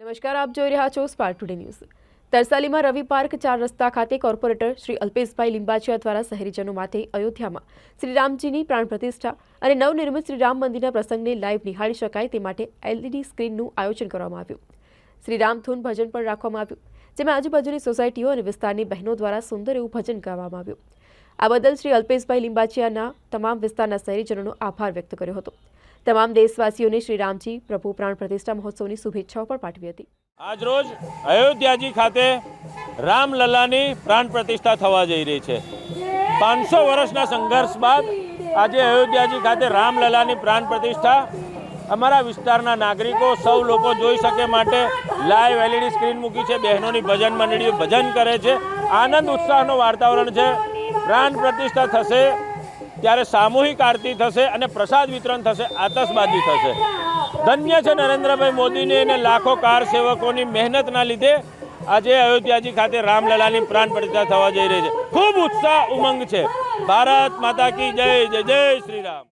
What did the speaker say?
નમસ્કાર, આપ જોઈ રહ્યા છો સ્પાર્ક ટુડે ન્યૂઝ તરસાલીમાં રવિ પાર્ક ચાર રસ્તા ખાતે કોર્પોરેટર શ્રી અલ્પેશભાઈ લિંબાચિયા દ્વારા શહેરીજનો માટે અયોધ્યામાં શ્રીરામજીની પ્રાણ પ્રતિષ્ઠા અને નવનિર્મિત શ્રીરામ મંદિરના પ્રસંગને લાઈવ નિહાળી શકાય તે માટે એલઈડી સ્ક્રીનનું આયોજન કરવામાં આવ્યું. શ્રીરામ ધૂન ભજન પણ રાખવામાં આવ્યું, જેમાં આજુબાજુની સોસાયટીઓ અને વિસ્તારની બહેનો દ્વારા સુંદર એવું ભજન કરવામાં આવ્યું. આ બદલ શ્રી અલ્પેશભાઈ લિંબાચિયાના તમામ વિસ્તારના શહેરીજનોનો આભાર વ્યક્ત કર્યો હતો. તમામ દેશવાસીઓને શ્રીરામજી પ્રભુ પ્રાણ પ્રતિષ્ઠા મહોત્સવની શુભેચ્છાઓ પણ પાઠવી હતી. આજરોજ અયોધ્યાજી ખાતે રામલલાની પ્રાણ પ્રતિષ્ઠા થવા જઈ રહી છે. પાંચસો વર્ષના સંઘર્ષ બાદ આજે અયોધ્યાજી ખાતે રામલલાની પ્રાણ પ્રતિષ્ઠા અમારા વિસ્તારના નાગરિકો, સૌ લોકો જોઈ શકે માટે લાઈવ એલઈડી સ્ક્રીન મૂકી છે. બહેનોની ભજન મંડળીઓ ભજન કરે છે. આનંદ ઉત્સાહનું વાતાવરણ છે. પ્રાણ પ્રતિષ્ઠા થશે, ત્યારે સામૂહિક આરતી થશે અને પ્રસાદ વિતરણ થશે, આતશબાજી થશે. ધન્ય છે નરેન્દ્રભાઈ મોદીની અને લાખો કાર સેવકોની મહેનતના લીધે આજે અયોધ્યાજી ખાતે રામલલાની પ્રાણ પ્રતિષ્ઠા થવા જઈ રહી છે. ખૂબ ઉત્સાહ ઉમંગ છે. ભારત માતા કી જય જય જય શ્રી રામ.